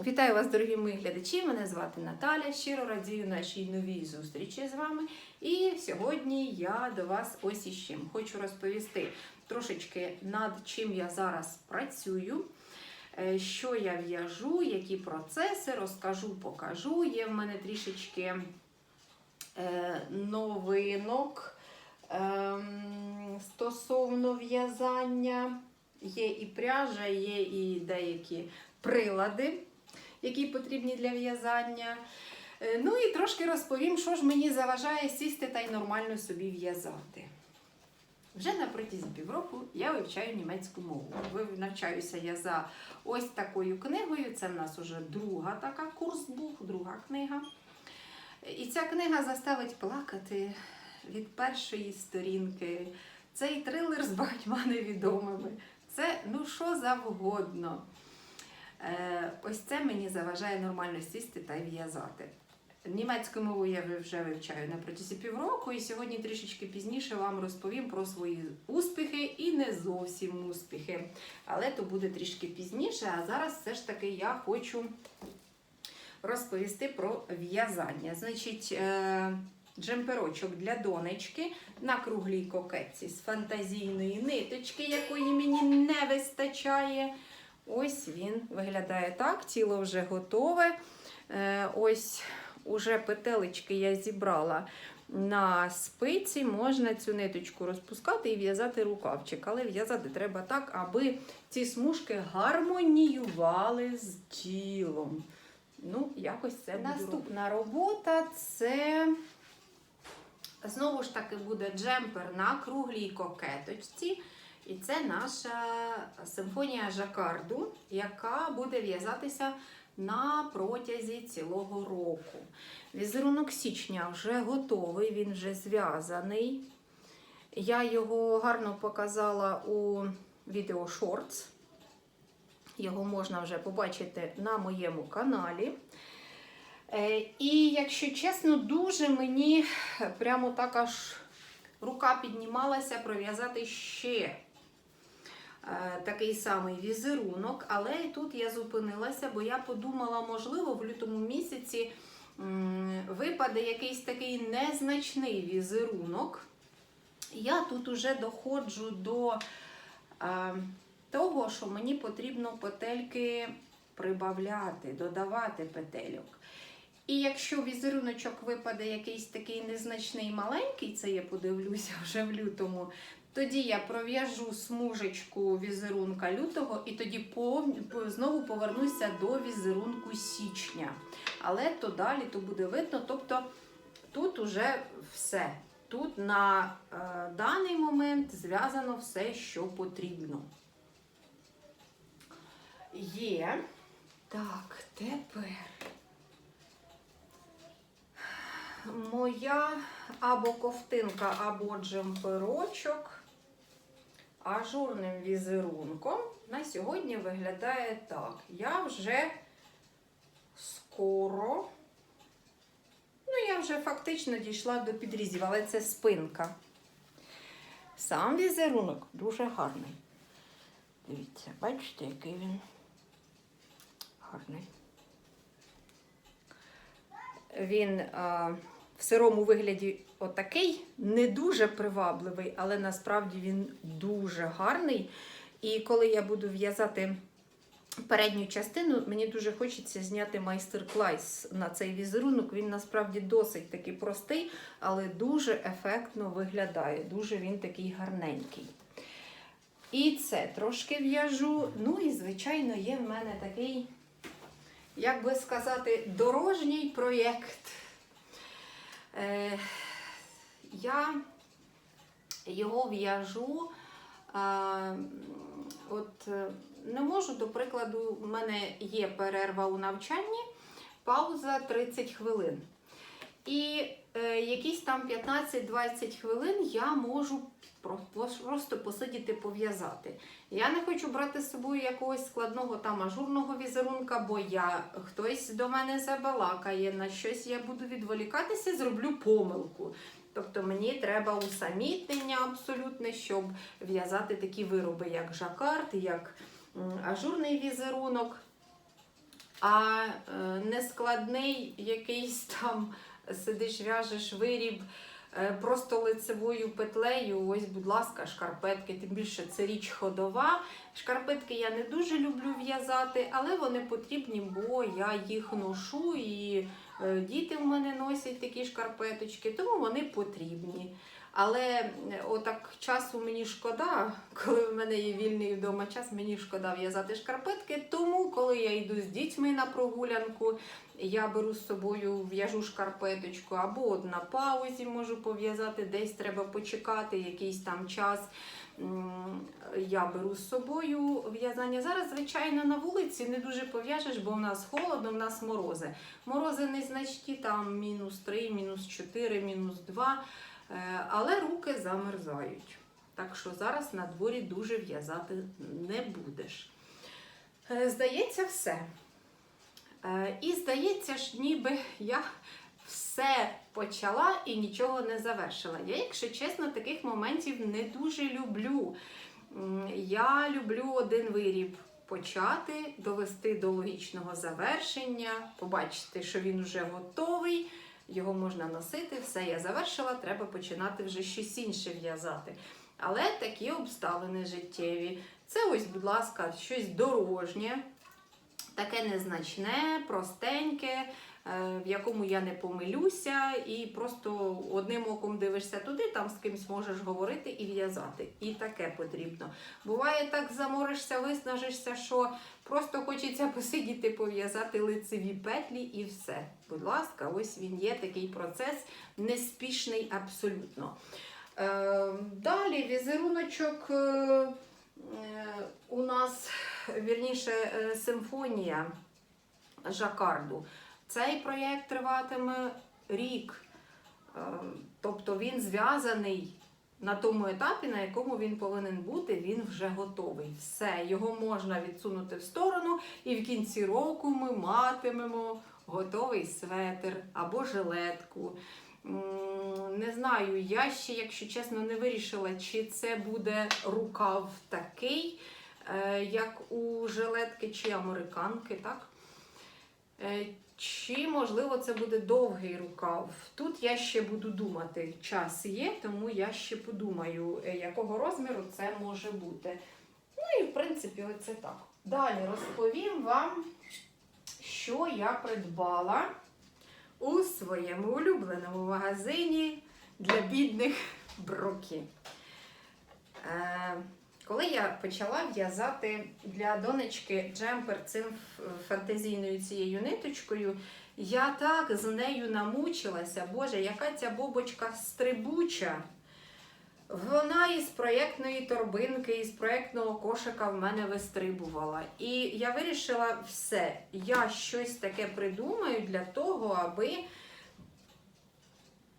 Вітаю вас, дорогі мої глядачі! Мене звати Наталя. Щиро радію нашій новій зустрічі з вами. І сьогодні я до вас ось із чим. Хочу розповісти трошечки над чим я зараз працюю, е, що я в'яжу, які процеси, розкажу, покажу. Є в мене трішечки е, новинок ем, стосовно в'язання. Є і пряжа, є і деякі прилади, які потрібні для в'язання. Е, Ну і трошки розповім, що ж мені заважає сісти та й нормально собі в'язати. Вже на протязі півроку я вивчаю німецьку мову. Навчаюся я за ось такою книгою. Це в нас уже друга така курсбук, друга книга. І ця книга заставить плакати від першої сторінки. Цей трилер з багатьма невідомими. Це ну що завгодно. Е, ось це мені заважає нормально сісти та в'язати. Німецьку мову я вже вивчаю на протязі півроку, і сьогодні трішечки пізніше вам розповім про свої успіхи і не зовсім успіхи. Але то буде трішки пізніше. А зараз все ж таки я хочу розповісти про в'язання. Значить, е, джемперочок для донечки на круглій кокетці з фантазійної ниточки, якої мені не вистачає. Ось він виглядає так, тіло вже готове. Е, Ось уже петелечки я зібрала на спиці. Можна цю ниточку розпускати і в'язати рукавчик. Але в'язати треба так, аби ці смужки гармоніювали з тілом. Ну, якось це Наступна робота це знову ж таки буде джемпер на круглій кокеточці. І це наша симфонія жакарду, яка буде в'язатися на протязі цілого року. Візерунок січня вже готовий, він вже зв'язаний. Я його гарно показала у відео Shorts. Його можна вже побачити на моєму каналі. Е, І, якщо чесно, дуже мені прямо так аж рука піднімалася пров'язати ще такий самий візерунок, але і тут я зупинилася, бо я подумала, можливо, в лютому місяці випаде якийсь такий незначний візерунок. Я тут уже доходжу до е, того, що мені потрібно петельки прибавляти, додавати петельок. І якщо візеруночок випаде якийсь такий незначний маленький, це я подивлюся вже в лютому, тоді я пров'яжу смужечку візерунка лютого і тоді знову повернуся до візерунку січня. Але то далі то буде видно. Тобто тут уже все. Тут на е, даний момент зв'язано все, що потрібно. Є. Так, тепер. Моя або ковтинка, або джемперочок ажурним візерунком на сьогодні виглядає так. Я вже скоро, ну, я вже фактично дійшла до підрізів, але це спинка. Сам візерунок дуже гарний. Дивіться, бачите, який він гарний. Він а, в сирому вигляді отакий, не дуже привабливий, але насправді він дуже гарний. І коли я буду в'язати передню частину, мені дуже хочеться зняти майстер-клас на цей візерунок. Він насправді досить такий простий, але дуже ефектно виглядає. Дуже він такий гарненький. І це трошки в'яжу. Ну і, звичайно, є в мене такий як би сказати, дорожній проєкт. Я його в'яжу. Е, от е, не можу, до прикладу, в мене є перерва у навчанні, пауза 30 хвилин. І е, якісь там 15-20 хвилин я можу просто посидіти пов'язати. Я не хочу брати з собою якогось складного там ажурного візерунка, бо я хтось до мене забалакає, на щось я буду відволікатися, зроблю помилку. Тобто мені треба усамітнення абсолютне, щоб в'язати такі вироби, як жакард, як ажурний візерунок. а е, нескладний якийсь там сидиш, в'яжеш виріб е, просто лицевою петлею. Ось, будь ласка, шкарпетки, тим більше це річ ходова. Шкарпетки я не дуже люблю в'язати, але вони потрібні, бо я їх ношу і діти в мене носять такі шкарпеточки, тому вони потрібні. Але е, отак часу мені шкода, коли в мене є вільний вдома час, мені шкода в'язати шкарпетки. Тому, коли я йду з дітьми на прогулянку, я беру з собою, в'яжу шкарпеточку, або на паузі можу пов'язати, десь треба почекати якийсь там час. Я беру з собою в'язання. Зараз, звичайно, на вулиці не дуже пов'яжеш, бо в нас холодно, в нас морози. Морози незначні, там мінус 3, мінус 4, мінус 2. Е, але руки замерзають. Так що зараз на дворі дуже в'язати не будеш. Е, Здається, все. Е, І здається ж, ніби я все почала і нічого не завершила. Я, якщо чесно, таких моментів не дуже люблю. Я люблю один виріб почати, довести до логічного завершення, побачити, що він вже готовий. Його можна носити, все я завершила, треба починати вже щось інше в'язати. Але такі обставини життєві. Це ось, будь ласка, щось дорожнє, таке незначне, простеньке, е, в якому я не помилюся, і просто одним оком дивишся туди, там з кимсь можеш говорити і в'язати. І таке потрібно. Буває так, заморишся, виснажишся, що просто хочеться посидіти, пов'язати лицеві петлі і все. Будь ласка, ось він є такий процес, неспішний абсолютно. Е, Далі візеруночок. Е, У нас вірніше е, симфонія Жакарду. Цей проєкт триватиме рік. Е, Тобто він зв'язаний на тому етапі, на якому він повинен бути, він вже готовий. Все, його можна відсунути в сторону, і в кінці року ми матимемо готовий светр або жилетку. Не знаю, я ще, якщо чесно, не вирішила, чи це буде рукав такий, е, як у жилетки чи американки, так? Е, Чи, можливо, це буде довгий рукав. Тут я ще буду думати. Час є, тому я ще подумаю, е, якого розміру це може бути. Ну і в принципі, оце так. Далі розповім вам, що я придбала у своєму улюбленому магазині для бідних брокі. Е, коли я почала в'язати для донечки джемпер цим фантазійною цією ниточкою, я так з нею намучилася. Боже, яка ця бобочка стрибуча. Вона із проєктної торбинки, із проєктного кошика в мене вистрибувала. І я вирішила все, я щось таке придумаю для того, аби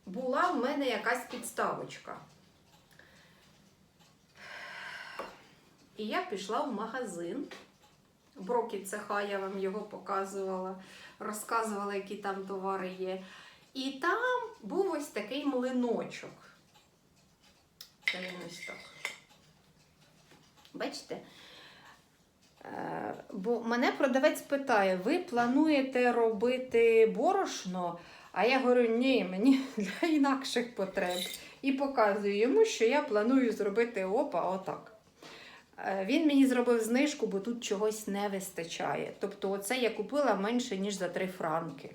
була в мене якась підставочка. І я пішла в магазин. Брокі цеха, я вам його показувала, розказувала, які там товари є. І там був ось такий млиночок. Ось так. Бачите? Е, Бо мене продавець питає: ви плануєте робити борошно? А я говорю, ні, мені для інакших потреб. І показую йому, що я планую зробити опа, отак. Е, Він мені зробив знижку, бо тут чогось не вистачає. Тобто, оце я купила менше, ніж за 3 франки.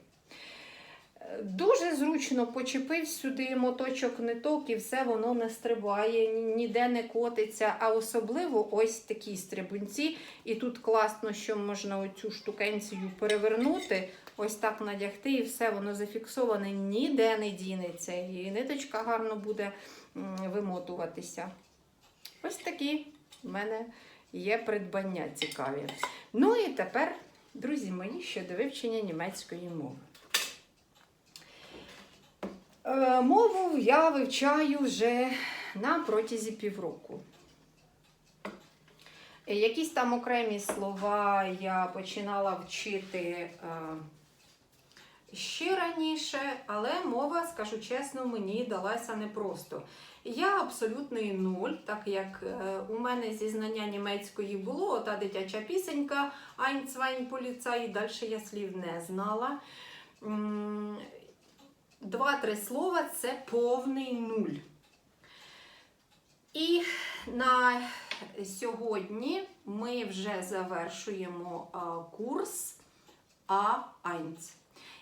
Дуже зручно почепив сюди моточок ниток і все воно не стрибає, ніде не котиться. А особливо ось такі стрибунці. І тут класно, що можна оцю штукенцію перевернути, ось так надягти, і все воно зафіксоване, ніде не дінеться. І ниточка гарно буде вимотуватися. Ось такі в мене є придбання цікаві. Ну і тепер, друзі мої, щодо вивчення німецької мови. Е, Мову я вивчаю вже на протязі півроку. Е, Якісь там окремі слова я починала вчити е, ще раніше, але мова, скажу чесно, мені далася непросто. Я абсолютний нуль, так як у мене зі знання німецької було та дитяча пісенька Ein, zwei, поліцай, далі я слів не знала. Два-три слова це повний нуль. І на сьогодні ми вже завершуємо курс А1.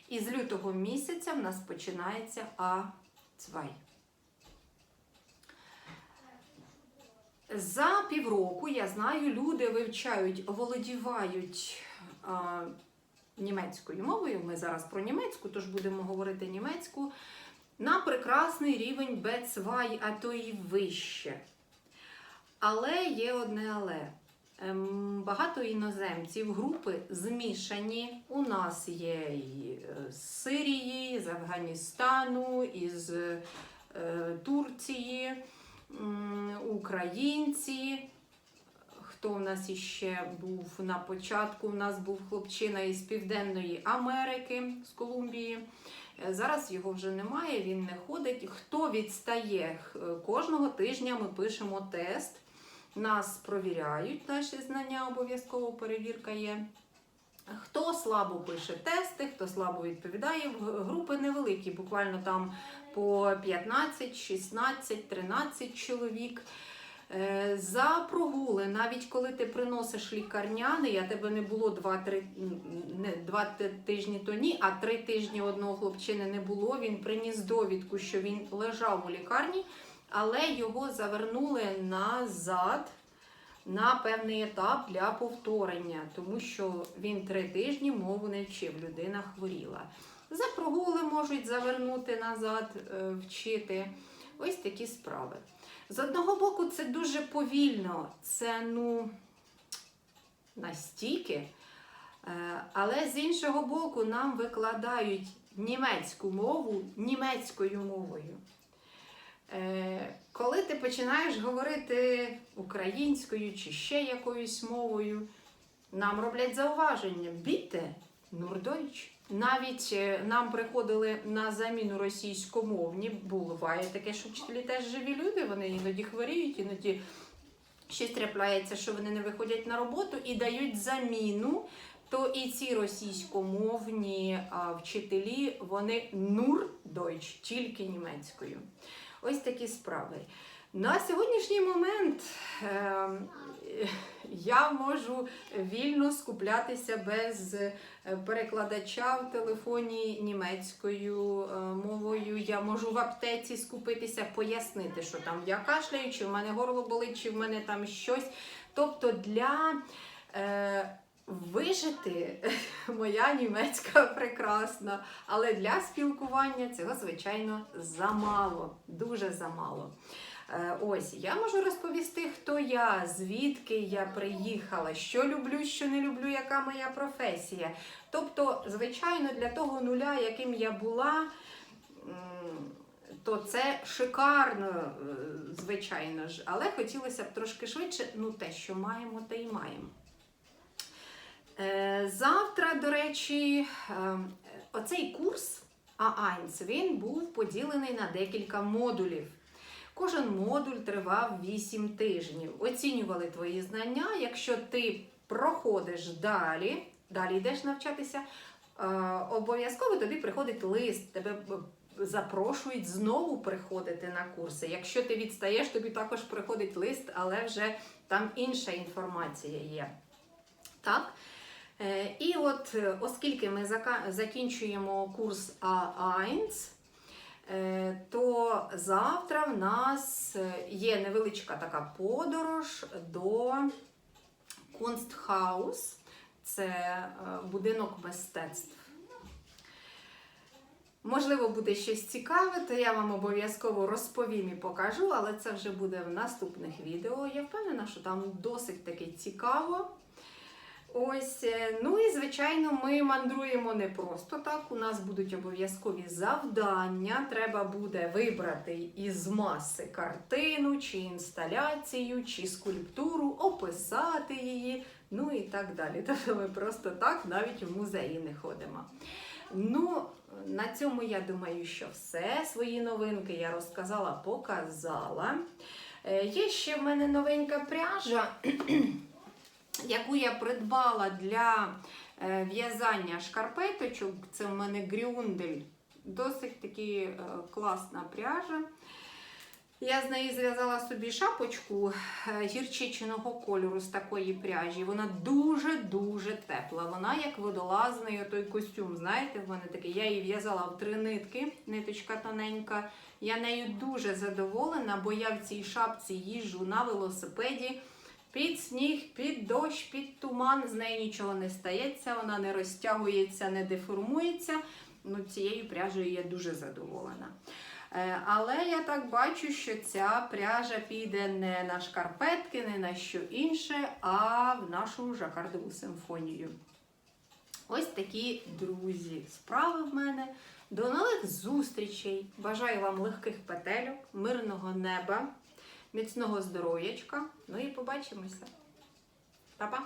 І з лютого місяця в нас починається А2. За півроку, я знаю, люди вивчають, володівають німецькою мовою. Ми зараз про німецьку, тож будемо говорити німецьку. На прекрасний рівень B2, а то і вище. Але є одне але. Ем, Багато іноземців, групи змішані. У нас є і е, з Сирії, з Афганістану, із е, Турції, українці. Хто в нас іще був на початку? У нас був хлопчина із Південної Америки, з Колумбії. Е, Зараз його вже немає, він не ходить. Хто відстає? Кожного тижня ми пишемо тест. Нас провіряють наші знання, обов'язково перевірка є. Хто слабо пише тести, хто слабо відповідає, групи невеликі, буквально там по 15, 16, 13 чоловік. Е, За прогули, навіть коли ти приносиш лікарняний, а тебе не було 2-3 не, два тижні то ні, а 3 тижні одного хлопчини не було. Він приніс довідку, що він лежав у лікарні, але його завернули назад на певний етап для повторення, тому що він 3 тижні мову не вчив, людина хворіла. За прогули можуть завернути назад, е, вчити. Ось такі справи. З одного боку, це дуже повільно, це ну настільки. Е, Але з іншого боку, нам викладають німецьку мову німецькою мовою. Е, Коли ти починаєш говорити українською чи ще якоюсь мовою, нам роблять зауваження. Біте, нурдойч. Навіть е, нам приходили на заміну російськомовні. Буває таке, що вчителі теж живі люди, вони іноді хворіють, іноді щось трапляється, що вони не виходять на роботу і дають заміну. То і ці російськомовні а, вчителі, вони нурдойч, тільки німецькою. Ось такі справи. На сьогоднішній момент е, я можу вільно скуплятися без е, перекладача в телефоні німецькою е, мовою. Я можу в аптеці скупитися, пояснити, що там я кашляю, чи в мене горло болить, чи в мене там щось. Тобто для е, вижити моя німецька прекрасна, але для спілкування цього, звичайно, замало, дуже замало. Е, Ось я можу розповісти, хто я, звідки я приїхала, що люблю, що не люблю, яка моя професія. Тобто, звичайно, для того нуля, яким я була, то це шикарно, е, звичайно ж, але хотілося б трошки швидше, ну те, що маємо, те й маємо. Е, Завтра, до речі, е, оцей курс А1, він був поділений на декілька модулів. Кожен модуль тривав 8 тижнів. Оцінювали твої знання. Якщо ти проходиш далі, далі йдеш навчатися, е, обов'язково тобі приходить лист, тебе запрошують знову приходити на курси. Якщо ти відстаєш, тобі також приходить лист, але вже там інша інформація є. Так? Е, І от, е, оскільки ми закінчуємо курс А1, е, то завтра в нас е, є невеличка така подорож до Kunsthaus. Це е, будинок мистецтв. Можливо, буде щось цікаве, то я вам обов'язково розповім і покажу, але це вже буде в наступних відео. Я впевнена, що там досить таки цікаво. Ось, е, ну і звичайно, ми мандруємо не просто так. У нас будуть обов'язкові завдання. Треба буде вибрати із маси картину, чи інсталяцію, чи скульптуру, описати її, ну і так далі. Тобто ми просто так навіть в музеї не ходимо. Ну, на цьому я думаю, що все. Свої новинки я розказала, показала. Е, Є ще в мене новенька пряжа, яку я придбала для е, в'язання шкарпеточок. Це в мене грюндель. Досить таки е, класна пряжа. Я з неї зв'язала собі шапочку е, гірчичного кольору з такої пряжі. Вона дуже-дуже тепла. Вона як водолазний той костюм. Знаєте, в мене такий. Я її в'язала в три нитки, ниточка тоненька. Я нею дуже задоволена, бо я в цій шапці їжджу на велосипеді. Під сніг, під дощ, під туман, з нею нічого не стається, вона не розтягується, не деформується. Ну, цією пряжею я дуже задоволена. Е, Але я так бачу, що ця пряжа піде не на шкарпетки, не на що інше, а в нашу жакардову симфонію. Ось такі друзі. Справи в мене. До нових зустрічей. Бажаю вам легких петельок, мирного неба, міцного здоров'ячка. Ну і побачимося. Па-па!